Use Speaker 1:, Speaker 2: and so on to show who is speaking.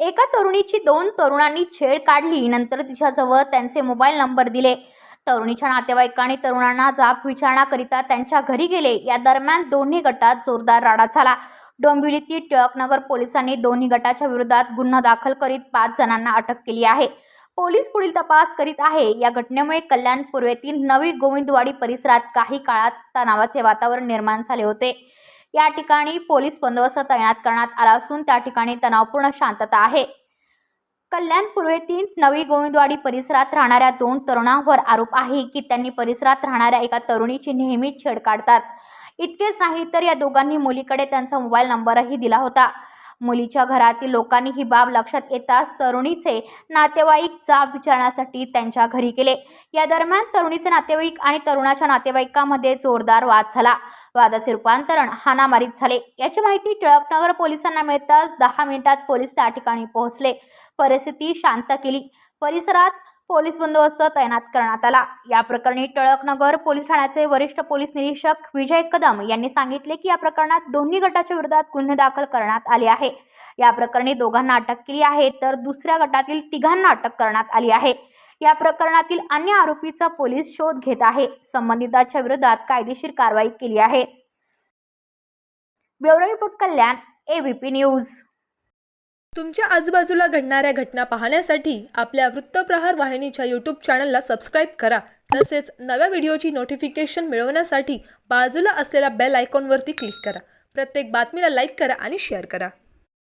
Speaker 1: एका तरुणीची दोन तरुणांनी छेड काढली. नंतर तिच्याजवळ त्यांचे मोबाईल नंबर दिले. तरुणीच्या नातेवाईकांनी तरुणांना जाब विचारण्याकरिता त्यांच्या घरी गेले. या दरम्यान दोन्ही गटात जोरदार राडा झाला. डोंबिवलीतील टिळकनगर पोलिसांनी दोन्ही गटाच्या विरोधात गुन्हा दाखल करीत पाच जणांना अटक केली आहे. पोलीस पुढील तपास करीत आहे. या घटनेमुळे कल्याण पूर्वेतील नवी गोविंदवाडी परिसरात काही काळात तणावाचे वातावरण निर्माण झाले होते. या ठिकाणी पोलीस बंदोबस्त तैनात करण्यात आला असून त्या ठिकाणी तणावपूर्ण शांतता आहे. कल्याण पूर्वेतील नवी गोविंदवाडी परिसरात राहणाऱ्या दोन तरुणांवर आरोप आहे की त्यांनी परिसरात राहणाऱ्या एका तरुणीची नेहमीच छेड काढतात. इतकेच नाही तर या दोघांनी मुलीकडे त्यांचा मोबाईल नंबरही दिला होता. मुलीच्या घरातील लोकांनी ही बाब लक्षात येताच तरुणीचे नातेवाईक जाब विचारण्यासाठी त्यांच्या घरी गेले. या दरम्यान तरुणीचे नातेवाईक आणि तरुणाच्या नातेवाईकामध्ये जोरदार वाद झाला. वादाचे रूपांतरण हाणामारीत झाले. याची माहिती टिळकनगर पोलिसांना मिळताच दहा मिनिटात पोलीस त्या ठिकाणी पोहोचले. परिस्थिती शांत केली. परिसरात पोलीस बंदोबस्त तैनात करण्यात आला. या प्रकरणी टिळकनगर पोलीस ठाण्याचे वरिष्ठ पोलीस निरीक्षक विजय कदम यांनी सांगितले की या प्रकरणात दोन्ही गटाच्या विरोधात गुन्हे दाखल करण्यात आले आहे. या प्रकरणी दोघांना अटक केली आहे तर दुसऱ्या गटातील तिघांना अटक करण्यात आली आहे. या प्रकरणातील अन्य आरोपीचा पोलीस शोध घेत आहे. संबंधिताच्या विरोधात कायदेशीर कारवाई केली आहे. Bureau report Kalyan ABP news.
Speaker 2: तुमच्या आजूबाजूला घडणाऱ्या घटना पाहण्यासाठी आपल्या वृत्तप्रहार वाहिनीच्या यूट्यूब चॅनलला सबस्क्राईब करा. तसेच नव्या व्हिडिओची नोटिफिकेशन मिळवण्यासाठी बाजूला असलेल्या बेल आयकॉनवरती क्लिक करा. प्रत्येक बातमीला लाईक करा आणि शेअर करा.